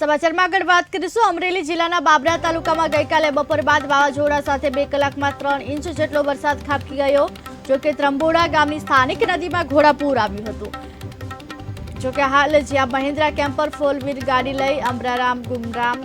સમાચારમાં આગળ વાત કરીશું. અમરેલી જિલ્લાના બાબરા તાલુકામાં ગઈકાલે બપોર બાદ વાવાઝોડા સાથે બે કલાકમાં ત્રણ ઇંચ જેટલો વરસાદ ખાબકી ગયો જોકે ત્રંબોડા ગામની સ્થાનિક નદીમાં ઘોડાપૂર આવ્યું હતું. જોકે હાલ જ્યાં મહિન્દ્રા કેમ્પર ફોર વ્હીલ ગાડી લઈ અમરારામ, ગુમરામ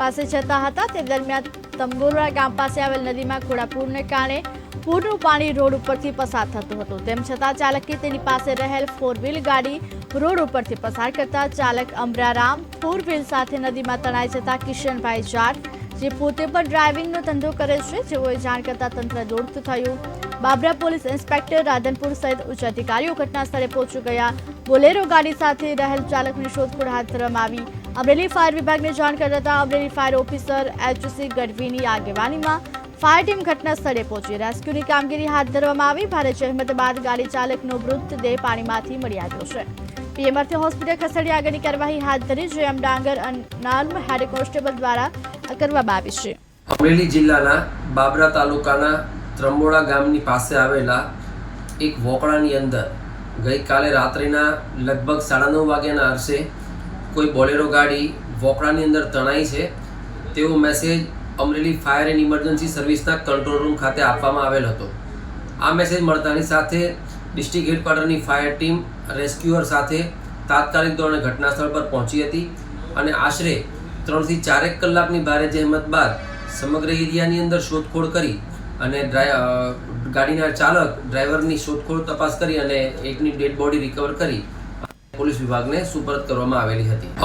પાસે જતા હતા. તે દરમિયાન તંબોરા ગામ પાસે આવેલ નદીમાં ઘોડાપૂરને કારણે પૂરનું પાણી રોડ ઉપરથી પસાર થતું હતું. તેમ છતાં ચાલકે તેની પાસે રહેલ ફોર વ્હીલ ગાડી રોડ ઉપરથી પસાર કરતા ચાલક અમરારામ ફોર વ્હીલ સાથે નદીમાં તણાઈ જતા કિશનભાઈ જાટ, જે પોતે પણ ડ્રાઇવિંગનો ધંધો કરે છે, જેઓએ જાણ કરતા તંત્ર દોડતું થયું. બાબરા પોલીસ ઇન્સ્પેક્ટર રાધનપુર સહિત ઉચ્ચ અધિકારીઓ ઘટના સ્થળે પહોંચી ગયા. બોલેરો ગાડી સાથે રહેલ ચાલકની શોધખોળ હાથ ધરવામાં આવી. અમરેલી ફાયર વિભાગને જાણ કરતા અમરેલી ફાયર ઓફિસર એચસી ગઢવીની આગેવાનીમાં ફાયર ટીમ ઘટના સ્થળે પહોંચી. રેસ્ક્યુની કામગીરી હાથ ધરવામાં આવી. ભારે જહેમત બાદ ગાડી ચાલકનો મૃતદેહ પાણીમાંથી મળી આવ્યો છે. પીએમઆરથી હોસ્પિટલ ખસેડી આગળની કાર્યવાહી હાથ ધરી, જે એમ ડાંગર અનાર્મ હેડ કોન્સ્ટેબલ દ્વારા કરવામાં આવી છે. અમરેલી જિલ્લાના બાબરા તાલુકાના ત્રંબોડા ગામની પાસે આવેલા એક વોકળાની અંદર ગઈકાલે રાત્રિના લગભગ સાડા નવ વાગ્યાના અરસે કોઈ બોલેરો ગાડી વોકડાની અંદર તણાઈ છે, તેવો message Amreli fire and emergency સર્વિસના control room ખાતે આપવામાં આવેલ હતો. આ મેસેજ મળતાની સાથે ડિસ્ટ્રિક્ટ હેડક્વાર્ટરની ફાયર ટીમ રેસ્ક્યુઅર સાથે તાત્કાલિક ધોરણે ઘટના સ્થળ પર પહોંચી હતી અને આશરે ત્રણથી ચારેક કલાકની ભારે જહેમત બાદ સમગ્ર એરિયાની અંદર શોધખોળ કરી અને ગાડીના ચાલક ડ્રાઈવરની શોધખોળ તપાસ કરી અને એકની ડેડ બોડી રિકવર કરી પોલીસ વિભાગને સુપરત કરવામાં આવેલી હતી.